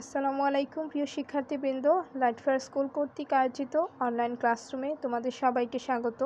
আসসালামু আলাইকুম, প্রিয় শিক্ষার্থীবৃন্দ। লাইটফায়ার স্কুল কর্তৃক আয়োজিত অনলাইন ক্লাসরুমে তোমাদের সবাইকে স্বাগত।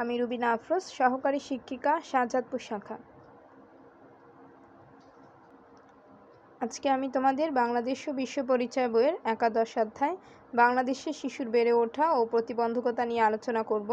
আমি রুবিনা আফরোজ, সহকারী শিক্ষিকা শাহজাদপুর শাখা। আজকে আমি তোমাদের বাংলাদেশ ও বিশ্ব পরিচয় বইয়ের একাদশ অধ্যায়, বাংলাদেশের শিশুর বেড়ে ওঠা ও প্রতিবন্ধকতা নিয়ে আলোচনা করব।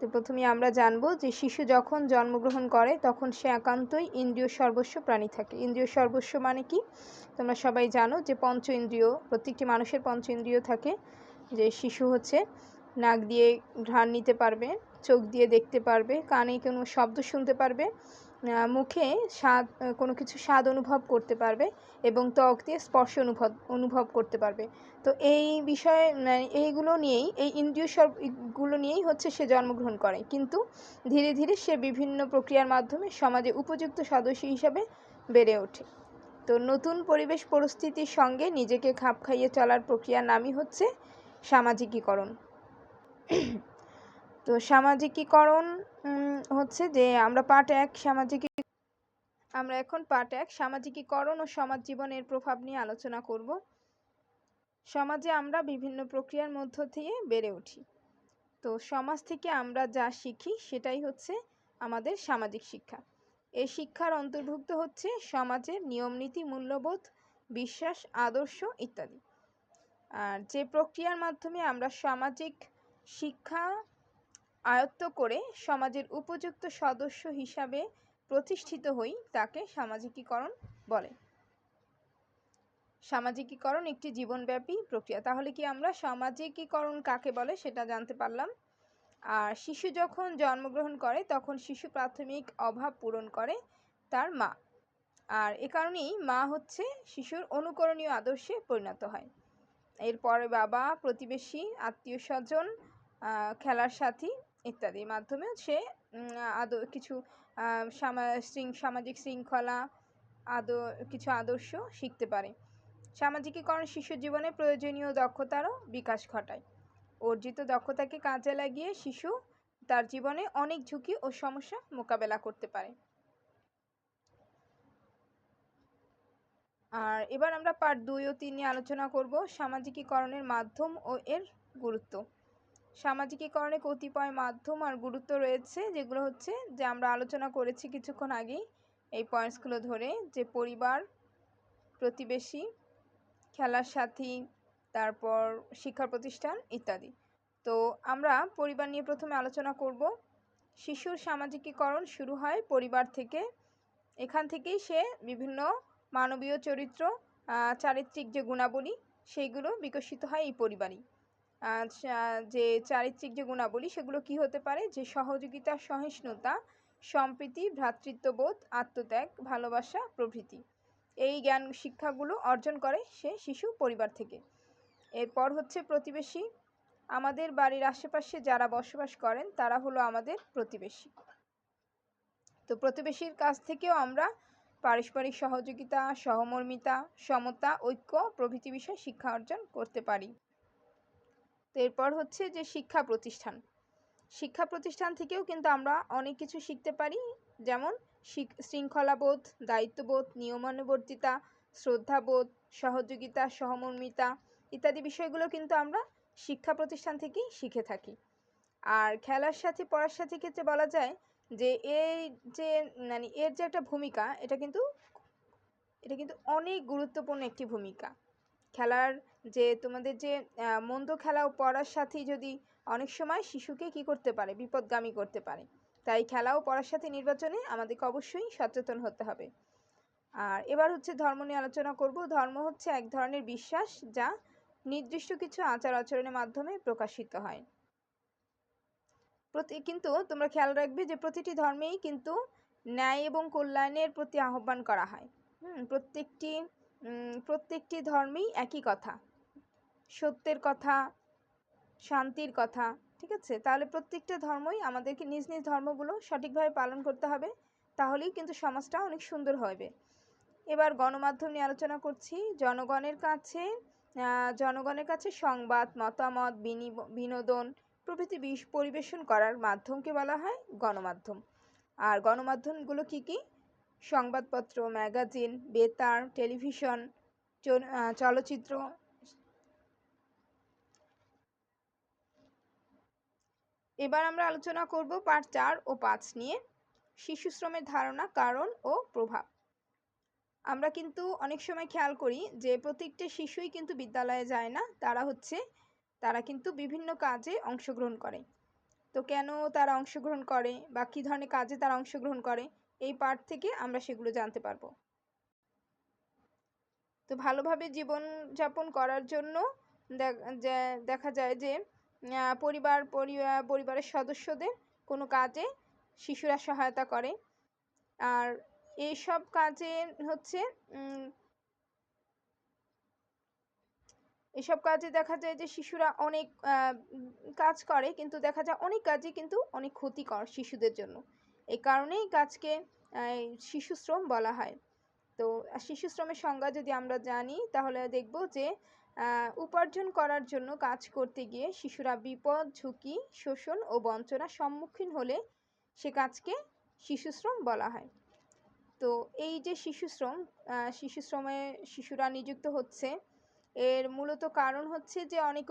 তো প্রথমে আমরা জানব যে শিশু যখন জন্মগ্রহণ করে, তখন সে একান্তই ইন্দ্রিয় সর্বস্ব প্রাণী থাকে। ইন্দ্রিয় সর্বস্ব মানে কি? তোমরা সবাই জানো যে পঞ্চ ইন্দ্রিয়, প্রত্যেকটি মানুষের পঞ্চ ইন্দ্রিয় থাকে। যে শিশু হচ্ছে, নাক দিয়ে ঘ্রাণ নিতে পারবে, চোখ দিয়ে দেখতে পারবে, কানে কোনো শব্দ শুনতে পারবে মুখে স্বাদ কোনো কিছু স্বাদ অনুভব করতে পারবে এবং ত্বক দিয়ে স্পর্শ অনুভব অনুভব করতে পারবে। তো এই বিষয়ে মানে এইগুলো নিয়েই, এই ইন্দ্রিয় সবগুলো নিয়েই হচ্ছে সে জন্মগ্রহণ করে। কিন্তু ধীরে ধীরে সে বিভিন্ন প্রক্রিয়ার মাধ্যমে সমাজে উপযুক্ত সদস্য হিসাবে বেড়ে ওঠে। তো নতুন পরিবেশ পরিস্থিতির সঙ্গে নিজেকে খাপ খাইয়ে চলার প্রক্রিয়ার নামই হচ্ছে সামাজিকীকরণ। তো সামাজিকীকরণ হচ্ছে যে আমরা পাঠ এক সামাজিক আমরা এখন পাঠ এক সামাজিকীকরণ ও সমাজ জীবনের প্রভাব নিয়ে আলোচনা করব। সমাজে আমরা বিভিন্ন প্রক্রিয়ার মধ্য দিয়ে বেড়ে উঠি। তো সমাজ থেকে আমরা যা শিখি সেটাই হচ্ছে আমাদের সামাজিক শিক্ষা। এই শিক্ষার অন্তর্ভুক্ত হচ্ছে সমাজের নিয়মনীতি মূল্যবোধ, বিশ্বাস, আদর্শ ইত্যাদি। আর যে প্রক্রিয়ার মাধ্যমে আমরা সামাজিক শিক্ষা আয়ত্ত করে সমাজের উপযুক্ত সদস্য হিসাবে প্রতিষ্ঠিত হই তাকে সামাজিকীকরণ বলে। সামাজিকীকরণ একটি জীবনব্যাপী প্রক্রিয়া। তাহলে কি আমরা সামাজিকীকরণ কাকে বলে সেটা জানতে পারলাম? আর শিশু যখন জন্মগ্রহণ করে, তখন শিশু প্রাথমিক অভাব পূরণ করে তার মা। আর এ কারণেই মা হচ্ছে শিশুর অনুকরণীয় আদর্শে পরিণত হয়। এরপরে বাবা, প্রতিবেশী আত্মীয় স্বজন খেলার সাথী ইত্যাদির মাধ্যমে সে আদ, কিছু সামাজিক শৃঙ্খলা, আদ, কিছু আদর্শ শিখতে পারে। সামাজিকীকরণ শিশু জীবনে প্রয়োজনীয় দক্ষতারও বিকাশ ঘটায়। অর্জিত দক্ষতাকে কাজে লাগিয়ে শিশু তার জীবনে অনেক ঝুঁকি ও সমস্যা মোকাবেলা করতে পারে। আর এবার আমরা পার্ট দুই ও তিন নিয়ে আলোচনা করব সামাজিকীকরণের মাধ্যম ও এর গুরুত্ব। সামাজিকীকরণে কতিপয় মাধ্যম আর গুরুত্ব রয়েছে, যেগুলো হচ্ছে যে আমরা আলোচনা করেছি কিছুক্ষণ আগেই, এই পয়েন্টসগুলো ধরে যে পরিবার, প্রতিবেশী, খেলার সাথী, তারপর শিক্ষা প্রতিষ্ঠান ইত্যাদি। তো আমরা পরিবার নিয়ে প্রথমে আলোচনা করব। শিশুর সামাজিকীকরণ শুরু হয় পরিবার থেকে। এখান থেকেই সে বিভিন্ন মানবীয় চরিত্র চারিত্রিক যে গুণাবলী, সেইগুলো বিকশিত হয় এই পরিবারই। যে চারিত্রিক যে গুণাবলী, সেগুলো কি হতে পারে? যে সহযোগিতা, সহিষ্ণুতা, সম্প্রীতি, ভ্রাতৃত্ববোধ, আত্মত্যাগ, ভালোবাসা, প্রভৃতি। এই জ্ঞান শিক্ষাগুলো অর্জন করে সে শিশু পরিবার থেকে। এরপর হচ্ছে প্রতিবেশী। আমাদের বাড়ির আশেপাশে যারা বসবাস করেন, তারা হলো আমাদের প্রতিবেশী। তো প্রতিবেশীর কাছ থেকেও আমরা পারস্পরিক সহযোগিতা, সহমর্মিতা, সমতা, ঐক্য প্রভৃতি বিষয়ে শিক্ষা অর্জন করতে পারি। তো এরপর হচ্ছে যে শিক্ষা প্রতিষ্ঠান। শিক্ষা প্রতিষ্ঠান থেকেও কিন্তু আমরা অনেক কিছু শিখতে পারি। যেমন শৃঙ্খলাবোধ, দায়িত্ববোধ, নিয়মানুবর্তিতা, শ্রদ্ধাবোধ, সহযোগিতা, সহমর্মিতা ইত্যাদি বিষয়গুলো কিন্তু আমরা শিক্ষা প্রতিষ্ঠান থেকেই শিখে থাকি। আর খেলার সাথে, পড়ার সাথে ক্ষেত্রে বলা যায় যে এই যে মানে এর যে একটা ভূমিকা, এটা কিন্তু এটা কিন্তু অনেক গুরুত্বপূর্ণ একটি ভূমিকা। খেলার যে তোমাদের যে মন্দ খেলা ও পড়ার সাথেই যদি অনেক সময় শিশুকে কি করতে পারে, বিপদগামী করতে পারে, তাই খেলা ও পড়ার সাথে নির্বাচনে আমাদেরকে অবশ্যই সচেতন হতে হবে। আর এবার হচ্ছে ধর্ম নিয়ে আলোচনা করব। ধর্ম হচ্ছে এক ধরনের বিশ্বাস যা নির্দিষ্ট কিছু আচার আচরণের মাধ্যমে প্রকাশিত হয়। প্রতি, কিন্তু তোমরা খেয়াল রাখবে যে প্রতিটি ধর্মেই কিন্তু ন্যায় এবং কল্যাণের প্রতি আহ্বান করা হয়। হুম, প্রত্যেকটি প্রত্যেকটি ধর্মেই একই কথা। সত্যের কথা, শান্তির কথা, ঠিক আছে? তাহলে প্রত্যেকটা ধর্মই আমাদেরকে নিজ নিজ ধর্মগুলো সঠিকভাবে পালন করতে হবে, তাহলেই কিন্তু সমাজটা অনেক সুন্দর হবে। এবার গণমাধ্যম নিয়ে আলোচনা করছি। জনগণের কাছে জনগণের কাছে সংবাদ, মতামত বিনোদন প্রভৃতি পরিবেশন করার মাধ্যমকে বলা হয় গণমাধ্যম। আর গণমাধ্যমগুলো কি কি? সংবাদপত্র, ম্যাগাজিন, বেতার, টেলিভিশন চল- চলচ্চিত্র এবার আমরা আলোচনা করব পার্ট চার ও পাঁচ নিয়ে শিশু শ্রমের ধারণা, কারণ ও প্রভাব। আমরা কিন্তু অনেক সময় খেয়াল করি যে প্রত্যেকটা শিশুই কিন্তু বিদ্যালয়ে যায় না, তারা হচ্ছে, তারা কিন্তু বিভিন্ন কাজে অংশগ্রহণ করে। তো কেন তারা অংশগ্রহণ করে বা কী ধরনের কাজে তারা অংশগ্রহণ করে, এই পার্ট থেকে আমরা সেগুলো জানতে পারব। তো ভালোভাবে জীবনযাপন করার জন্য দেখা যায় যে পরিবার পরিবারের সদস্যদের কোনো কাজে শিশুরা সহায়তা করে। আর এইসব কাজে হচ্ছে এসব কাজে দেখা যায় যে শিশুরা অনেক কাজ করে, কিন্তু দেখা যায় অনেক কাজই কিন্তু অনেক ক্ষতিকর শিশুদের জন্য। এই কারণেই কাজকে শিশু শ্রম বলা হয়। তো শিশু শ্রমের সংজ্ঞা যদি আমরা জানি, তাহলে দেখব যে উপার্জন করার জন্য কাজ করতে গিয়ে শিশুরা বিপদ, ঝুঁকি, শোষণ ও বঞ্চনার সম্মুখীন হলে সে কাজকে শিশু শ্রম বলা হয়। তো এই যে শিশু শ্রম শিশু শ্রমে শিশুরা নিযুক্ত হচ্ছে, এর মূলত কারণ হচ্ছে যে অনেক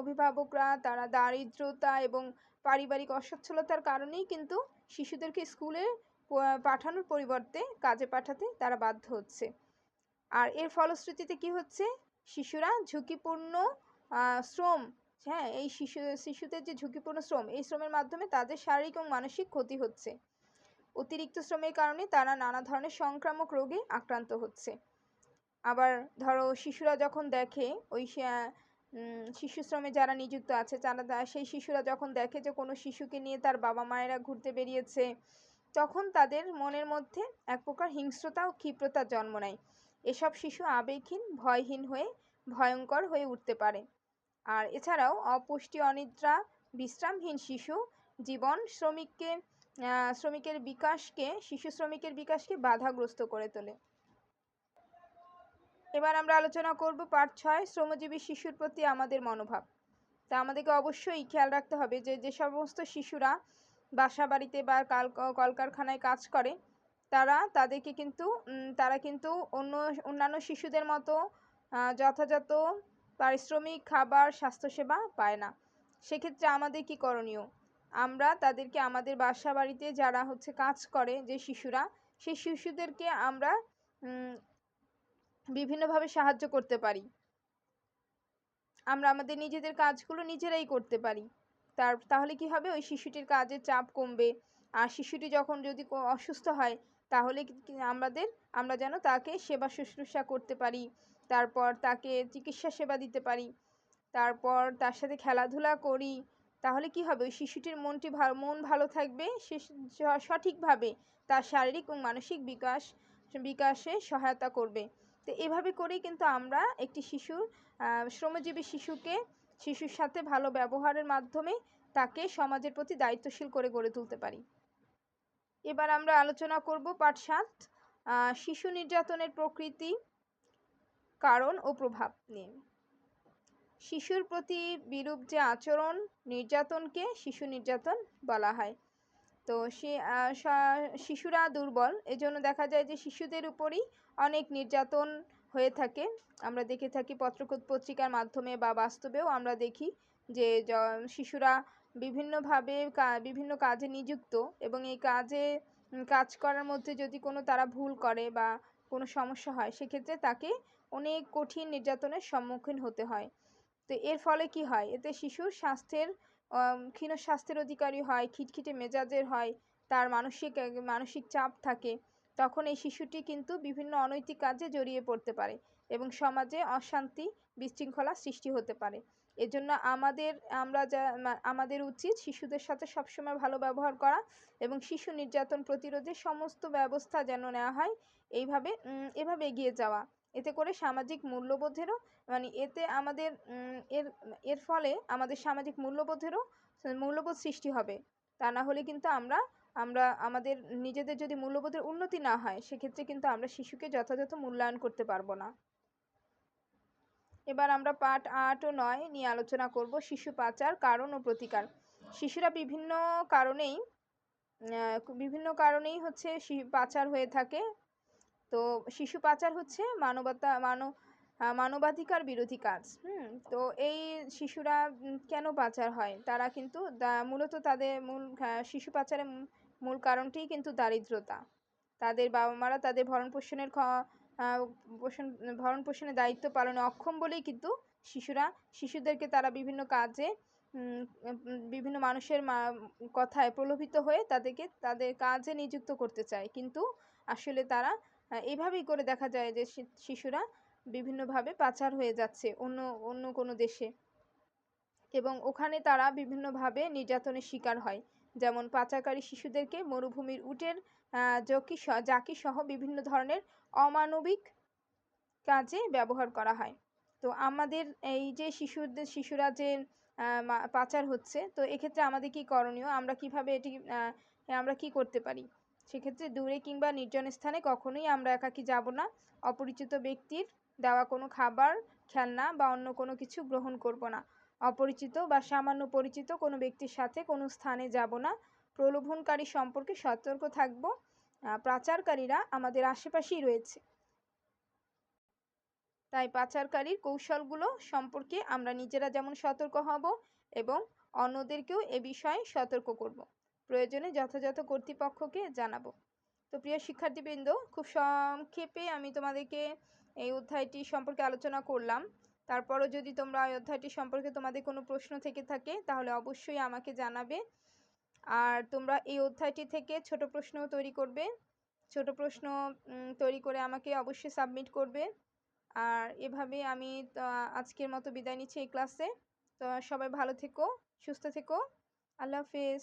অভিভাবকরা তারা দারিদ্রতা এবং পারিবারিক অসচ্ছলতার কারণেই কিন্তু শিশুদেরকে স্কুলে পাঠানোর পরিবর্তে কাজে পাঠাতে তারা বাধ্য হচ্ছে। আর এর ফলশ্রুতিতে কি হচ্ছে? শিশুরা ঝুঁকিপূর্ণ শ্রম হ্যাঁ এই শিশু, শিশুদের যে ঝুঁকিপূর্ণ শ্রম, এই শ্রমের মাধ্যমে তাদের শারীরিক এবং মানসিক ক্ষতি হচ্ছে। অতিরিক্ত শ্রমের কারণে তারা নানা ধরনের সংক্রামক রোগে আক্রান্ত হচ্ছে। আবার ধরো, শিশুরা যখন দেখে ওই শিশু শ্রমে যারা নিযুক্ত আছে, তারা সেই শিশুরা যখন দেখে যে কোনো শিশুকে নিয়ে তার বাবা মায়েরা ঘুরতে বেরিয়েছে, তখন তাদের মনের মধ্যে এক প্রকার হিংস্রতা ও ক্ষিপ্রতার জন্ম নেয়। এসব শিশু আবেগহীন, ভয়হীন হয়ে, ভয়ঙ্কর হয়ে উঠতে পারে। আর এছাড়াও অপুষ্টি, অনিদ্রা, বিশ্রামহীন শিশু জীবন শ্রমিককে শ্রমিকের বিকাশকে, শিশু শ্রমিকের বিকাশকে বাধাগ্রস্ত করে তোলে। এবার আমরা আলোচনা করব পার্ট ছয়, শ্রমজীবী শিশুর প্রতি আমাদের মনোভাব। তা আমাদেরকে অবশ্যই খেয়াল রাখতে হবে যে যে সমস্ত শিশুরা বাসা বাড়িতে বা কাল, কলকারখানায় কাজ করে তারা তাদেরকে কিন্তু তারা কিন্তু অন্য, অন্যান্য শিশুদের মতো যথাযথ পারিশ্রমিক, খাবার, স্বাস্থ্যসেবা পায় না। সেক্ষেত্রে আমাদের কি করণীয়? আমরা তাদেরকে আমাদের বাসা বাড়িতে যারা হচ্ছে কাজ করে, যে শিশুরা, সেই শিশুদেরকে আমরা বিভিন্নভাবে সাহায্য করতে পারি। আমরা আমাদের নিজেদের কাজগুলো নিজেরাই করতে পারি। তার, তাহলে কি হবে? ওই শিশুটির কাজের চাপ কমবে। আর শিশুটি যখন যদি অসুস্থ হয় তাহলে আমাদের, আমরা যেন তাকে সেবা শুশ্রূষা করতে পারি, তারপর তাকে চিকিৎসা সেবা দিতে পারি, তারপর তার সাথে খেলাধুলা করি, তাহলে কি হবে? ওই শিশুটির মনটি ভালো মন ভালো থাকবে, সে সঠিকভাবে তার শারীরিক এবং মানসিক বিকাশ, বিকাশে সহায়তা করবে। তো এভাবে করেই কিন্তু আমরা একটি শিশুর শ্রমজীবী শিশুকে, শিশুর সাথে ভালো ব্যবহারের মাধ্যমে তাকে সমাজের প্রতি দায়িত্বশীল করে গড়ে তুলতে পারি। এবার আমরা আলোচনা করব পাঠ সাত শিশু নির্যাতনের প্রকৃতি, কারণ ও প্রভাব নিয়ে। শিশুর প্রতি বিরূপ যে আচরণ, নির্যাতনকে শিশু নির্যাতন বলা হয়। তো সে শিশুরা দুর্বল, এজন্য দেখা যায় যে শিশুদের উপরই অনেক নির্যাতন হয়ে থাকে। আমরা দেখে থাকি পত্র পত্রিকার মাধ্যমে বা বাস্তবেও আমরা দেখি যে, শিশুরা বিভিন্নভাবে বিভিন্ন কাজে নিযুক্ত এবং এই কাজে কাজ করার মধ্যে যদি কোনো তারা ভুল করে বা কোনো সমস্যা হয়, সেক্ষেত্রে তাকে অনেক কঠিন নির্যাতনের সম্মুখীন হতে হয়। তো এর ফলে কি হয়? এতে শিশুর স্বাস্থ্যের ক্ষীণ স্বাস্থ্যের অধিকারী হয়, খিটখিটে মেজাজের হয়, তার মানসিক মানসিক চাপ থাকে। তখন এই শিশুটি কিন্তু বিভিন্ন অনৈতিক কাজে জড়িয়ে পড়তে পারে। এবং সমাজে অশান্তি বিশৃঙ্খলা সৃষ্টি হতে পারে। এজন্য আমাদের, আমরা যা আমাদের উচিত শিশুদের সাথে সবসময় ভালো ব্যবহার করা এবং শিশু নির্যাতন প্রতিরোধে সমস্ত ব্যবস্থা যেন নেওয়া হয়, এইভাবে এভাবে এগিয়ে যাওয়া। এতে করে সামাজিক মূল্যবোধেরও মানে এতে আমাদের এর এর ফলে আমাদের সামাজিক মূল্যবোধেরও মূল্যবোধ সৃষ্টি হবে। তা না হলে কিন্তু আমরা আমরা, আমাদের নিজেদের যদি মূল্যবোধের উন্নতি না হয়, সেক্ষেত্রে কিন্তু আমরা শিশুকে যথাযথ মূল্যায়ন করতে পারব না। এবার আমরা পাঠ আট ও নয় নিয়ে আলোচনা করব শিশু পাচার কারণ ও প্রতিকার। শিশুরা বিভিন্ন কারণেই বিভিন্ন কারণেই হচ্ছে পাচার হয়ে থাকে। তো শিশু পাচার হচ্ছে মানবতা মানব মানবাধিকার বিরোধী কাজ। হুম, তো এই শিশুরা কেন পাচার হয়? তারা কিন্তু মূলত তাদের মূল শিশু পাচারের মূল- কারণটিই কিন্তু দারিদ্রতা। তাদের বাবা মারা তাদের ভরণ পোষণের পোষণ, ভরণ পোষণের দায়িত্ব পালনে অক্ষম বলেই কিন্তু শিশুরা, শিশুদেরকে তারা বিভিন্ন কাজে বিভিন্ন মানুষের কথায় প্রলোভিত হয়ে তাদেরকে, তাদের কাজে নিযুক্ত করতে চায়। কিন্তু আসলে তারা এভাবেই করে দেখা যায় যে শিশুরা বিভিন্নভাবে পাচার হয়ে যাচ্ছে অন্য অন্য কোনো দেশে। এবং ওখানে তারা বিভিন্নভাবে নির্যাতনের শিকার হয়। যেমন পাচারকারী শিশুদেরকে মরুভূমির উটের জকি জাকি সহ বিভিন্ন ধরনের অমানবিক কাজে ব্যবহার করা হয়। তো আমাদের এই যে শিশুদের, শিশুরা যে পাচার হচ্ছে, তো এক্ষেত্রে আমাদের কি করণীয়? আমরা কীভাবে এটি আমরা কি করতে পারি? সেক্ষেত্রে দূরে কিংবা নির্জন স্থানে কখনোই আমরা একাকী যাব না। অপরিচিত ব্যক্তির দেওয়া কোনো খাবার, খেলনা বা অন্য কোনো কিছু গ্রহণ করব না। অপরিচিত বা সামান্য পরিচিত কোনো ব্যক্তির সাথে কোনো স্থানে যাব না। প্রলোভনকারী সম্পর্কে সতর্ক থাকব পাচারকারীরা আমাদের আশেপাশেই রয়েছে। তাই পাচারকারীর কৌশলগুলো সম্পর্কে আমরা নিজেরা যেমন সতর্ক হব এবং অন্যদেরকেও এ বিষয়ে সতর্ক করব। প্রয়োজনে যথাযথ কর্তৃপক্ষকে জানাব। তো প্রিয় শিক্ষার্থীবৃন্দ, খুব সংক্ষেপে আমি তোমাদেরকে এই অধ্যায়টি সম্পর্কে আলোচনা করলাম। তারপরও যদি তোমরা এই অধ্যায়টি সম্পর্কে তোমাদের কোনো প্রশ্ন থেকে থাকে, তাহলে অবশ্যই আমাকে জানাবে। আর তোমরা এই অধ্যায়টি থেকে ছোট প্রশ্ন তৈরি করবে। ছোট প্রশ্ন তৈরি করে আমাকে অবশ্যই সাবমিট করবে। আর এভাবে আমি আজকের মতো বিদায় নিচ্ছি এই ক্লাসে তো সবাই ভালো থেকো, সুস্থ থেকো। আল্লাহ হাফেজ।